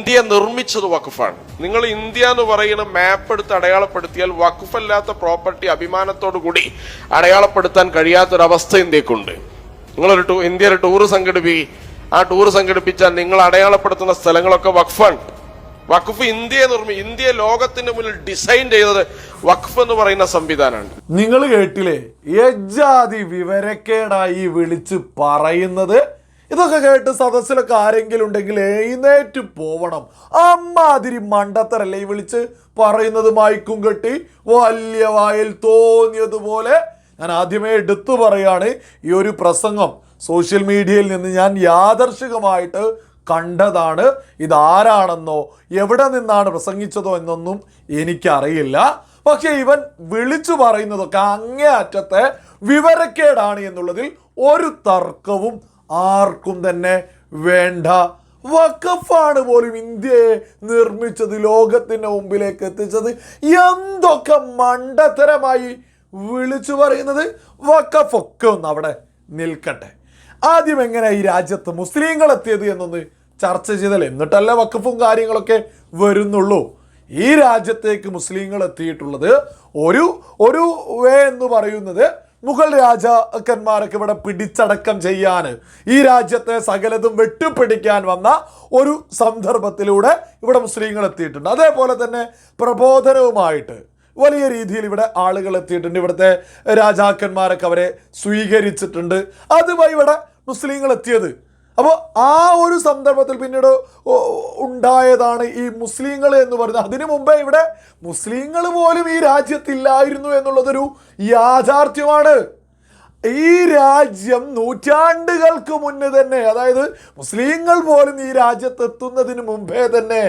India നിർമ്മിച്ചത് വഖഫാണ്. നിങ്ങൾ India എന്ന് പറയുന്ന മാപ്പ് എടുത്ത് അടയാളപ്പെടുത്തിയാൽ വഖഫല്ലാത്ത പ്രോപ്പർട്ടി അഭിമാനത്തോടു കൂടി അടയാളപ്പെടുത്താൻ കഴിയാത്തൊരവസ്ഥ ഇന്ത്യക്കുണ്ട്. നിങ്ങളൊരു ടൂ ഇന്ത്യയിൽ ടൂർ സംഘടിപ്പിക്കുക ആ ടൂർ സംഘടിപ്പിച്ചാൽ നിങ്ങൾ അടയാളപ്പെടുത്തുന്ന സ്ഥലങ്ങളൊക്കെ വഖഫാണ്. വഖഫ് ഇന്ത്യയെ നിർമ്മി ഇന്ത്യ ലോകത്തിന്റെ മുന്നിൽ ഡിസൈൻ ചെയ്തത് വഖഫ് എന്ന് പറയുന്ന സംവിധാനമാണ്. നിങ്ങൾ കേട്ടില്ലേ? യജാതി വിവരക്കേടായി വിളിച്ച് പറയുന്നത് ഇതൊക്കെ കേട്ട് സദസ്സിലൊക്കെ ആരെങ്കിലും ഉണ്ടെങ്കിൽ എഴുന്നേറ്റ് പോവണം. അമ്മാതിരി മണ്ടത്തരല്ലേ വിളിച്ച് പറയുന്നത് മയക്കും കെട്ടി വലിയ വായിൽ തോന്നിയതുപോലെ ഞാൻ ആദ്യമേ എടുത്തു പറയാണ് ഈ ഒരു പ്രസംഗം. സോഷ്യൽ മീഡിയയിൽ നിന്ന് ഞാൻ യാദർശികമായിട്ട് കണ്ടതാണ്. ഇതാരാണെന്നോ എവിടെ നിന്നാണ് പ്രസംഗിച്ചതോ എന്നൊന്നും എനിക്കറിയില്ല. പക്ഷെ ഇവൻ വിളിച്ചു പറയുന്നതൊക്കെ അങ്ങേ അറ്റത്തെ വിവരക്കേടാണ് എന്നുള്ളതിൽ ഒരു തർക്കവും ആർക്കും തന്നെ വേണ്ട. വഖഫാണ് പോലും ഇന്ത്യയെ നിർമ്മിച്ചത് ലോകത്തിന്റെ മുമ്പിലേക്ക് എത്തിച്ചത്. എന്തൊക്കെ മണ്ടത്തരമായി വിളിച്ചു പറയുന്നത്? വഖഫൊക്കെ ഒന്ന് അവിടെ നിൽക്കട്ടെ. ആദ്യം എങ്ങനെ ഈ രാജ്യത്ത് മുസ്ലിങ്ങൾ എത്തിയത് എന്നൊന്ന് ചർച്ച ചെയ്താൽ എന്നിട്ടല്ല വഖഫും കാര്യങ്ങളൊക്കെ വരുന്നുള്ളൂ? ഈ രാജ്യത്തേക്ക് മുസ്ലിങ്ങൾ എത്തിയിട്ടുള്ളത് ഒരു ഒരു വേ എന്ന് പറയുന്നത് മുഗൾ രാജാക്കന്മാരൊക്കെ ഇവിടെ പിടിച്ചടക്കം ചെയ്യാൻ ഈ രാജ്യത്തെ സകലതും വെട്ടിപ്പിടിക്കാൻ വന്ന ഒരു സന്ദർഭത്തിലൂടെ ഇവിടെ മുസ്ലിങ്ങൾ എത്തിയിട്ടുണ്ട്. അതേപോലെ തന്നെ പ്രബോധനവുമായിട്ട് വലിയ രീതിയിൽ ഇവിടെ ആളുകൾ എത്തിയിട്ടുണ്ട്. ഇവിടുത്തെ രാജാക്കന്മാരൊക്കെ അവരെ സ്വീകരിച്ചിട്ടുണ്ട്. അതുമായി ഇവിടെ മുസ്ലിങ്ങൾ എത്തിയത് അപ്പോൾ ആ ഒരു സന്ദർഭത്തിൽ പിന്നീട് ഉണ്ടായതാണ് ഈ മുസ്ലിങ്ങൾ എന്ന് പറയുന്നത്. അതിനു മുമ്പേ ഇവിടെ മുസ്ലിങ്ങൾ പോലും ഈ രാജ്യത്തില്ലായിരുന്നു എന്നുള്ളതൊരു യാഥാർത്ഥ്യമാണ്. ഈ രാജ്യം നൂറ്റാണ്ടുകൾക്ക് മുന്നേ തന്നെ അതായത് മുസ്ലിങ്ങൾ പോലും ഈ രാജ്യത്ത് എത്തുന്നതിന് മുമ്പേ തന്നെ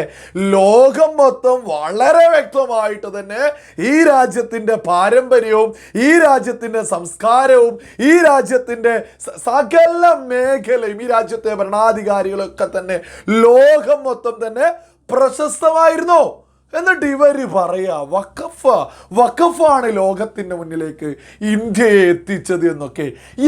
ലോകം മൊത്തം വളരെ വ്യക്തമായിട്ട് തന്നെ ഈ രാജ്യത്തിന്റെ പാരമ്പര്യവും ഈ രാജ്യത്തിന്റെ സംസ്കാരവും ഈ രാജ്യത്തിന്റെ സകല മേഖലയും ഈ രാജ്യത്തെ ഭരണാധികാരികളൊക്കെ തന്നെ ലോകം മൊത്തം തന്നെ പ്രശസ്തമായിരുന്നു. എന്നിട്ട് ഇവർ പറയുക വഖഫ വഖഫാണ് ലോകത്തിന്റെ മുന്നിലേക്ക് ഇന്ത്യയെ എത്തിച്ചത് എന്നൊക്കെ.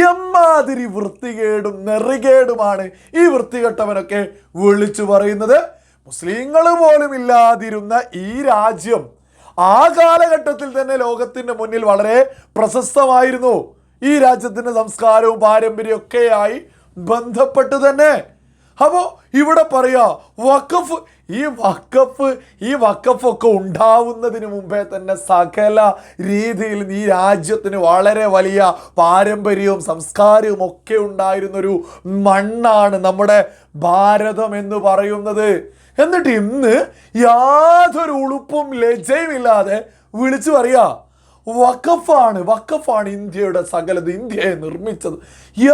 എമ്മാതിരി വൃത്തികേടും നെറികേടുമാണ് ഈ വൃത്തികെട്ടവനൊക്കെ വിളിച്ചു പറയുന്നത്. മുസ്ലിങ്ങൾ പോലും ഇല്ലാതിരുന്ന ഈ രാജ്യം ആ കാലഘട്ടത്തിൽ തന്നെ ലോകത്തിന്റെ മുന്നിൽ വളരെ പ്രശസ്തമായിരുന്നു. ഈ രാജ്യത്തിന്റെ സംസ്കാരവും പാരമ്പര്യവും ഒക്കെയായി ബന്ധപ്പെട്ട് തന്നെ. അപ്പോൾ ഇവിടെ പറയാ വഖഫ് ഈ വഖഫ് ഈ വക്കഫൊക്കെ ഉണ്ടാവുന്നതിന് മുമ്പേ തന്നെ സകല രീതിയിൽ ഈ രാജ്യത്തിന് വളരെ വലിയ പാരമ്പര്യവും സംസ്കാരവും ഒക്കെ ഉണ്ടായിരുന്നൊരു മണ്ണാണ് നമ്മുടെ ഭാരതം എന്ന് പറയുന്നത്. എന്നിട്ട് ഇന്ന് യാതൊരു ഉളുപ്പും ലജ്ജയും ഇല്ലാതെ വിളിച്ചു പറയാ വഖഫാണ് വഖഫാണ് ഇന്ത്യയുടെ സകലത് ഇന്ത്യയെ നിർമ്മിച്ചത്.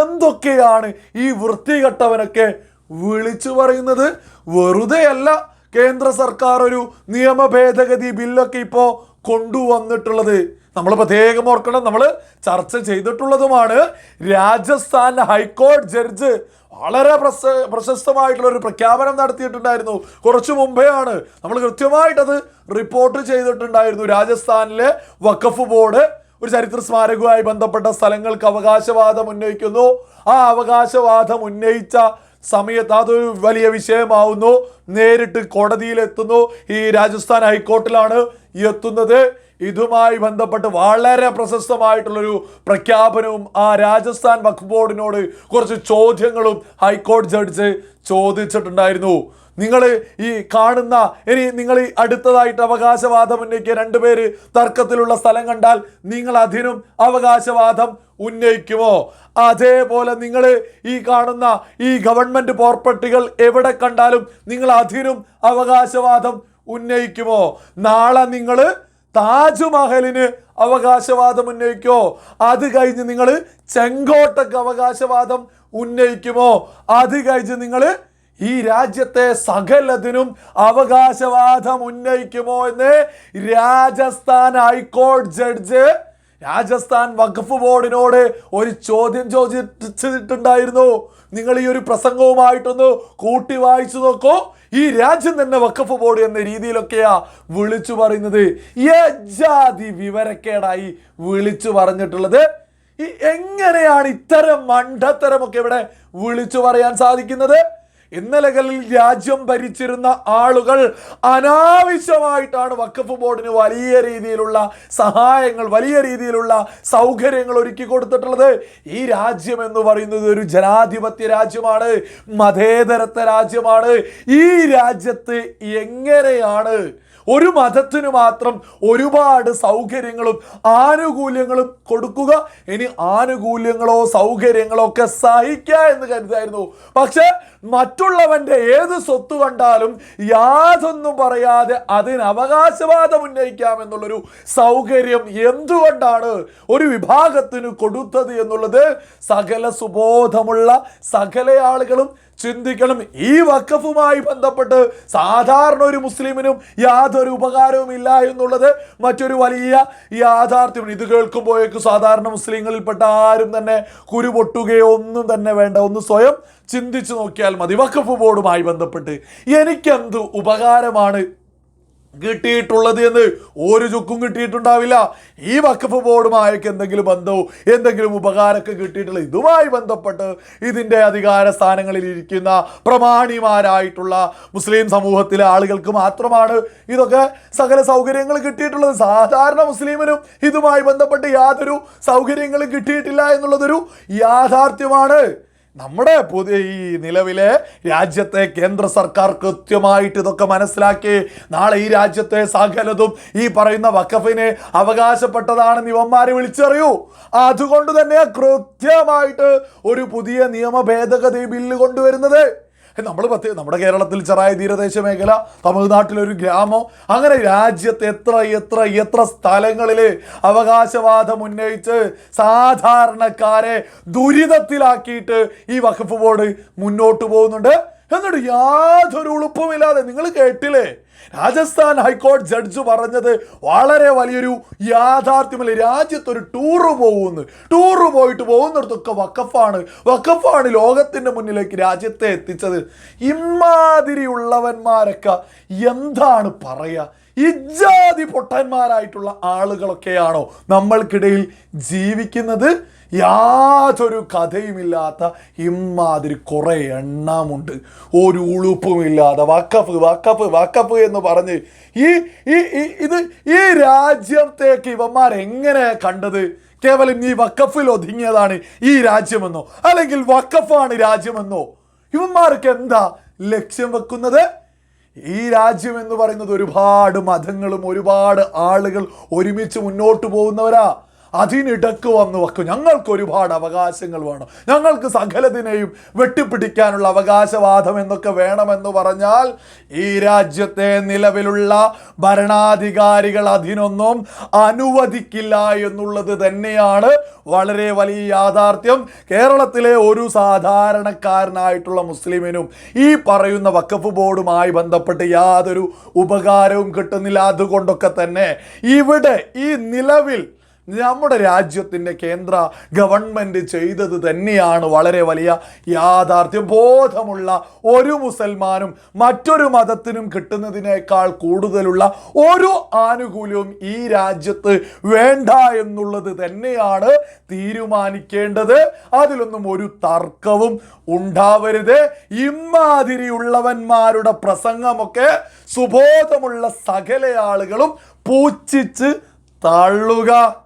എന്തൊക്കെയാണ് ഈ വൃത്തികെട്ടവനൊക്കെ വിളിച്ചു പറയുന്നത് വെറുതെയല്ല. കേന്ദ്ര സർക്കാർ ഒരു നിയമ ഭേദഗതി ബില്ലൊക്കെ ഇപ്പോൾ കൊണ്ടുവന്നിട്ടുള്ളത്. നമ്മൾ പ്രത്യേകം ഓർക്കണം നമ്മൾ ചർച്ച ചെയ്തിട്ടുള്ളതുമാണ് രാജസ്ഥാൻ ഹൈക്കോടതി ജഡ്ജ് വളരെ പ്രശ പ്രശസ്തമായിട്ടുള്ള ഒരു പ്രഖ്യാപനം നടത്തിയിട്ടുണ്ടായിരുന്നു. കുറച്ചു മുമ്പേ ആണ്. നമ്മൾ കൃത്യമായിട്ടത് റിപ്പോർട്ട് ചെയ്തിട്ടുണ്ടായിരുന്നു. രാജസ്ഥാനിലെ വഖഫ് ബോർഡ് ഒരു ചരിത്ര സ്മാരകവുമായി ബന്ധപ്പെട്ട സ്ഥലങ്ങൾക്ക് അവകാശവാദം ഉന്നയിക്കുന്നു. ആ അവകാശവാദം ഉന്നയിച്ച സമയത്ത് അതൊരു വലിയ വിഷയമാവുന്നു. നേരിട്ട് കോടതിയിലെത്തുന്നു. ഈ രാജസ്ഥാൻ ഹൈക്കോർട്ടിലാണ് എത്തുന്നത്. ഇതുമായി ബന്ധപ്പെട്ട് വളരെ പ്രശസ്തമായിട്ടുള്ളൊരു പ്രഖ്യാപനവും ആ രാജസ്ഥാൻ വഖഫ് ബോർഡിനോട് കുറച്ച് ചോദ്യങ്ങളും ഹൈക്കോടതി ജഡ്ജ് ചോദിച്ചിട്ടുണ്ടായിരുന്നു. നിങ്ങൾ ഈ കാണുന്ന ഇനി നിങ്ങൾ ഈ അടുത്തതായിട്ട് അവകാശവാദം ഉന്നയിക്കുക രണ്ടുപേര് തർക്കത്തിലുള്ള സ്ഥലം കണ്ടാൽ നിങ്ങൾ അതിനും അവകാശവാദം ഉന്നയിക്കുമോ? അതേപോലെ നിങ്ങൾ ഈ കാണുന്ന ഈ ഗവൺമെന്റ് പ്രോപ്പർട്ടികൾ എവിടെ കണ്ടാലും നിങ്ങൾ അതിനും അവകാശവാദം ഉന്നയിക്കുമോ? നാളെ നിങ്ങൾ താജ്മഹലിന് അവകാശവാദം ഉന്നയിക്കുമോ? അത് കഴിഞ്ഞ് നിങ്ങൾ ചെങ്കോട്ടക്ക് അവകാശവാദം ഉന്നയിക്കുമോ? അത് കഴിഞ്ഞ് നിങ്ങൾ ഈ രാജ്യത്തെ സകലതിനും അവകാശവാദം ഉന്നയിക്കുമോ എന്ന് രാജസ്ഥാൻ ഹൈക്കോടതി ജഡ്ജ് രാജസ്ഥാൻ വഖഫ് ബോർഡിനോട് ഒരു ചോദ്യം ചോദിച്ചിട്ടുണ്ടായിരുന്നു. നിങ്ങൾ ഈ ഒരു പ്രസംഗവുമായിട്ടൊന്ന് കൂട്ടി വായിച്ചു നോക്കൂ. ഈ രാജ്യം തന്നെ വഖഫ് ബോർഡ് എന്ന രീതിയിലൊക്കെയാ വിളിച്ചു പറയുന്നത്. യജാതി വിവരക്കേടായി വിളിച്ചു പറഞ്ഞിട്ടുള്ളത്. ഈ എങ്ങനെയാണ് ഇത്തരം മണ്ടത്തരമൊക്കെ ഇവിടെ വിളിച്ചു പറയാൻ സാധിക്കുന്നത്? ഇന്നലകളിൽ രാജ്യം ഭരിച്ചിരുന്ന ആളുകൾ അനാവശ്യമായിട്ടാണ് വഖഫ് ബോർഡിന് വലിയ രീതിയിലുള്ള സഹായങ്ങൾ വലിയ രീതിയിലുള്ള സൗകര്യങ്ങൾ ഒരുക്കി കൊടുത്തിട്ടുള്ളത്. ഈ രാജ്യം എന്ന് പറയുന്നത് ഒരു ജനാധിപത്യ രാജ്യമാണ് മതേതരത്വ രാജ്യമാണ്. ഈ രാജ്യത്ത് എങ്ങനെയാണ് ഒരു മതത്തിന് മാത്രം ഒരുപാട് സൗകര്യങ്ങളും ആനുകൂല്യങ്ങളും കൊടുക്കുക? ഇനി ആനുകൂല്യങ്ങളോ സൗകര്യങ്ങളോ ഒക്കെ സഹിക്കുക എന്ന് കരുതായിരുന്നു. പക്ഷെ മറ്റുള്ളവന്റെ ഏത് സ്വത്ത് കണ്ടാലും യാതൊന്നും പറയാതെ അതിന് അവകാശവാദം ഉന്നയിക്കാം എന്നുള്ളൊരു സൗകര്യം എന്തുകൊണ്ടാണ് ഒരു വിഭാഗത്തിന് കൊടുത്തത് എന്നുള്ളത് സകല സുബോധമുള്ള സകല ആളുകളും ചിന്തിക്കണം. ഈ വക്കഫുമായി ബന്ധപ്പെട്ട് സാധാരണ ഒരു മുസ്ലിമിനും യാതൊരു ഉപകാരവും ഇല്ല എന്നുള്ളത് മറ്റൊരു വലിയ യാഥാർത്ഥ്യം ഇത് കേൾക്കുമ്പോഴേക്കും സാധാരണ മുസ്ലിങ്ങളിൽപ്പെട്ട ആരും തന്നെ കുരുപൊട്ടുകയോ ഒന്നും തന്നെ വേണ്ട. ഒന്ന് സ്വയം ചിന്തിച്ചു നോക്കിയാൽ മതി. വക്കഫ് ബോർഡുമായി ബന്ധപ്പെട്ട് എനിക്കെന്ത് ഉപകാരമാണ് കിട്ടിയിട്ടുള്ളത് എന്ന് ഒരു ചുക്കും കിട്ടിയിട്ടുണ്ടാവില്ല. ഈ വക്കഫ് ബോർഡുമായൊക്കെ എന്തെങ്കിലും ബന്ധവും എന്തെങ്കിലും ഉപകാരമൊക്കെ കിട്ടിയിട്ടുള്ള ഇതുമായി ബന്ധപ്പെട്ട് ഇതിന്റെ അധികാര സ്ഥാനങ്ങളിൽ ഇരിക്കുന്ന പ്രമാണിമാരായിട്ടുള്ള മുസ്ലിം സമൂഹത്തിലെ ആളുകൾക്ക് മാത്രമാണ് ഇതൊക്കെ സകല സൗകര്യങ്ങൾ കിട്ടിയിട്ടുള്ളത്. സാധാരണ മുസ്ലിമിനും ഇതുമായി ബന്ധപ്പെട്ട് യാതൊരു സൗകര്യങ്ങളും കിട്ടിയിട്ടില്ല എന്നുള്ളതൊരു യാഥാർത്ഥ്യമാണ്. നമ്മുടെ പുതിയ ഈ നിലവിലെ രാജ്യത്തെ കേന്ദ്ര സർക്കാർ കൃത്യമായിട്ട് ഇതൊക്കെ മനസ്സിലാക്കി നാളെ ഈ രാജ്യത്തെ സകലതും ഈ പറയുന്ന വഖഫിനെ അവകാശപ്പെട്ടതാണെന്ന് ഇവന്മാരെ വിളിച്ചറിയൂ. അതുകൊണ്ട് തന്നെ കൃത്യമായിട്ട് ഒരു പുതിയ നിയമ ഭേദഗതി ബില്ല് കൊണ്ടുവരുന്നത്. നമ്മൾ പത്ത് നമ്മുടെ കേരളത്തിൽ ചെറായ തീരദേശ മേഖല തമിഴ്നാട്ടിലൊരു ഗ്രാമം അങ്ങനെ രാജ്യത്ത് എത്ര എത്ര എത്ര സ്ഥലങ്ങളിൽ അവകാശവാദം ഉന്നയിച്ച് സാധാരണക്കാരെ ദുരിതത്തിലാക്കിയിട്ട് ഈ വഖഫ് ബോർഡ് മുന്നോട്ട് പോകുന്നുണ്ട്. എന്നിട്ട് യാതൊരു ഉളുപ്പുമില്ലാതെ നിങ്ങൾ കേട്ടില്ലേ? രാജസ്ഥാൻ ഹൈക്കോടതി ജഡ്ജ് പറഞ്ഞത് വളരെ വലിയൊരു യാഥാർത്ഥ്യമല്ല രാജ്യത്തൊരു ടൂറ് പോകുന്നു. ടൂറ് പോയിട്ട് പോകുന്നിടത്തൊക്കെ വക്കഫാണ് വക്കഫാണ് ലോകത്തിന്റെ മുന്നിലേക്ക് രാജ്യത്തെ എത്തിച്ചത്. ഇമാതിരിയുള്ളവന്മാരൊക്കെ എന്താണ് പറയുക? ഇജാതി പൊട്ടന്മാരായിട്ടുള്ള ആളുകളൊക്കെയാണോ നമ്മൾക്കിടയിൽ ജീവിക്കുന്നത്? യാതൊരു കഥയുമില്ലാത്ത ഇമാതിരി കുറേ എണ്ണമുണ്ട്. ഒരു ഉളുപ്പുമില്ലാതെ വക്കഫ് വക്കഫ് വക്കഫ് എന്ന് പറഞ്ഞ് ഈ ഈ- ഇത് ഈ രാജ്യത്തേക്ക് ഇവന്മാർ എങ്ങനെ കണ്ടത്? കേവലം ഈ വക്കഫിൽ ഒതുങ്ങിയതാണ് ഈ രാജ്യമെന്നോ? അല്ലെങ്കിൽ വക്കഫാണ് രാജ്യമെന്നോ? ഇവന്മാർക്ക് എന്താ ലക്ഷ്യം വെക്കുന്നത്? ഈ രാജ്യം എന്ന് പറയുന്നത് ഒരുപാട് മതങ്ങളും ഒരുപാട് ആളുകൾ ഒരുമിച്ച് മുന്നോട്ട് പോകുന്നവരാ. അതിനിടക്ക് വന്ന് വെക്കും. ഞങ്ങൾക്ക് ഒരുപാട് അവകാശങ്ങൾ വേണം. ഞങ്ങൾക്ക് സകലതിനെയും വെട്ടിപ്പിടിക്കാനുള്ള അവകാശവാദം എന്നൊക്കെ വേണമെന്ന് പറഞ്ഞാൽ ഈ രാജ്യത്തെ നിലവിലുള്ള ഭരണാധികാരികൾ അതിനൊന്നും അനുവദിക്കില്ല എന്നുള്ളത് തന്നെയാണ് വളരെ വലിയ യാഥാർത്ഥ്യം. കേരളത്തിലെ ഒരു സാധാരണക്കാരനായിട്ടുള്ള മുസ്ലിമിനും ഈ പറയുന്ന വക്കഫ് ബോർഡുമായി ബന്ധപ്പെട്ട് യാതൊരു ഉപകാരവും കിട്ടുന്നില്ല. അതുകൊണ്ടൊക്കെ തന്നെ ഇവിടെ ഈ നിലവിൽ നമ്മുടെ രാജ്യത്തിന്റെ കേന്ദ്ര ഗവൺമെന്റ് ചെയ്തത് തന്നെയാണ് വളരെ വലിയ യാഥാർത്ഥ്യ. ബോധമുള്ള ഒരു മുസൽമാനും മറ്റൊരു മതത്തിനും കിട്ടുന്നതിനേക്കാൾ കൂടുതലുള്ള ഒരു ആനുകൂല്യവും ഈ രാജ്യത്ത് വേണ്ട എന്നുള്ളത് തന്നെയാണ് തീരുമാനിക്കേണ്ടത്. അതിലൊന്നും ഒരു തർക്കവും ഉണ്ടാവരുത്. ഇമാതിരിയുള്ളവന്മാരുടെ പ്രസംഗമൊക്കെ സുബോധമുള്ള സകല ആളുകളും പൂച്ഛിച്ച് തള്ളുക.